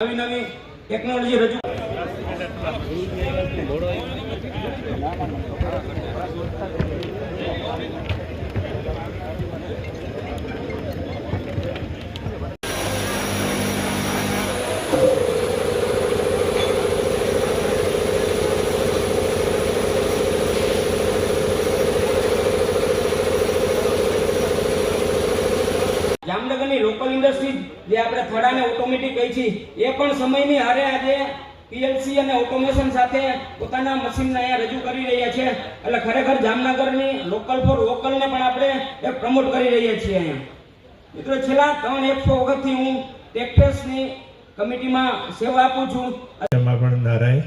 નવી નવી ટેકનોલોજી રજૂ જામનગરની લોકલ ઇન્ડસ્ટ્રી જે આપણે થડાને ઓટોમેટિક કહી છીએ એ પણ સમયની હારે આજે પીએલસી અને ઓટોમેશન સાથે પોતાના મશીનને અહીંયા રજૂ કરી રહ્યા છે. એટલે ખરેખર જામનગરની લોકલ ફોર વોકલને પણ આપણે પ્રમોટ કરી રહ્યા છીએ અહીંયા. મિત્રો, છેલ્લા ત્રણ એકસો વખતથી હું ટેક્સની કમિટીમાં સેવા આપું છું. પણ નારાય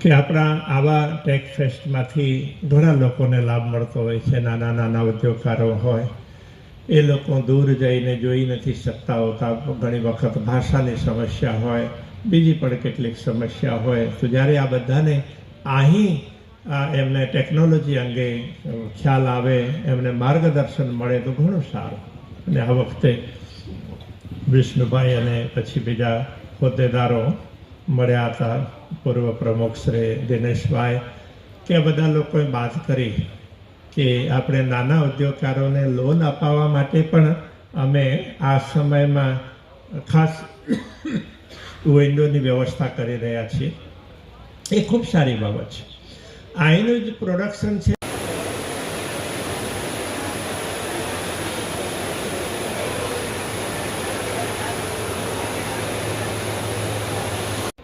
કે આપણા આવા ટેક ફેસ્ટમાંથી ઘણા લોકોને લાભ મળતો હોય છે, નાના નાના ઉદ્યોગકારો હોય. એ લોકો દૂર જઈને જોઈ નથી શકતા હોતા. ઘણી વખત ભાષાની સમસ્યા હોય, બીજી પણ કેટલીક સમસ્યા હોય. તો જ્યારે આ બધાને અહીં એમને ટેકનોલોજી અંગે ખ્યાલ આવે, એમને માર્ગદર્શન મળે તો ઘણું સારું. અને આ વખતે વિષ્ણુભાઈ અને પછી બીજા હોદ્દેદારો મળ્યા હતા. પૂર્વ પ્રમુખ શ્રી દિનેશભાઈ, કે બધા લોકોએ વાત કરી કે આપણે નાના ઉદ્યોગકારોને લોન અપાવવા માટે પણ અમે આ સમયમાં ખાસ વિન્ડોની વ્યવસ્થા કરી રહ્યા છીએ. એ ખૂબ સારી બાબત છે. આઈનું જ પ્રોડક્શન છે.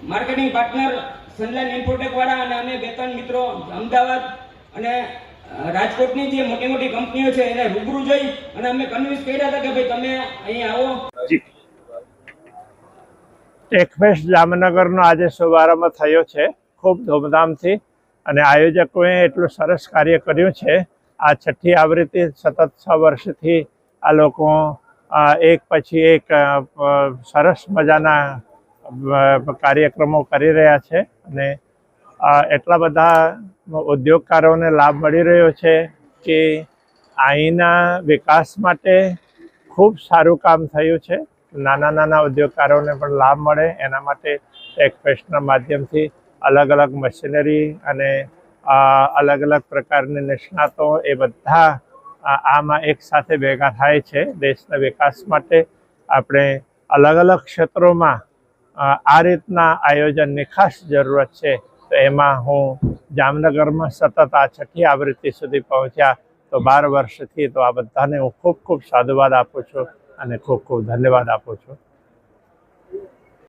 માર્કેટિંગ પાર્ટનર સનલાઇન ઇન્ફોટેક વાળા અને અમે બે ત્રણ મિત્રો અમદાવાદ અને રાજકોટની જે મોટી મોટી કંપનીઓ છે એને રૂબરૂ જઈ અને અમે કન્વિન્સ કર્યા હતા કે ભાઈ તમે અહીં આવો. ટેકફેસ્ટ જામનગરનો આજે શુભારંભ થયો છે ખૂબ ધૂમધામથી. અને આયોજકોએ એટલું સરસ કાર્ય કર્યું છે. આ છઠ્ઠી આવૃત્તિ સતત છ વર્ષથી આ લોકો એક પછી એક સરસ મજાના કાર્યક્રમો કરી રહ્યા છે અને એટલા બધા ઉદ્યોગકારોને લાભ મળી રહ્યો છે કે અહીંના વિકાસ માટે ખૂબ સારું કામ થયું છે. નાના નાના ઉદ્યોગકારોને પણ લાભ મળે. એના માટે ટેકફેસ્ટના માધ્યમથી અલગ અલગ મશીનરી અને અલગ અલગ પ્રકારની નિષ્ણાતો એ બધા આમાં એક સાથે ભેગા થાય છે. દેશના વિકાસ માટે આપણે અલગ અલગ ક્ષેત્રોમાં આ રીતના આયોજનની ખાસ જરૂરત છે. તો એમાં હું જામનગરમાં સતત આ છઠ્ઠી આવૃત્તિ સુધી પહોંચ્યા તો બાર વર્ષથી તો આ બધાને હું ખૂબ ખૂબ સાધુવાદ આપું છું અને ખૂબ ખૂબ ધન્યવાદ આપું છું.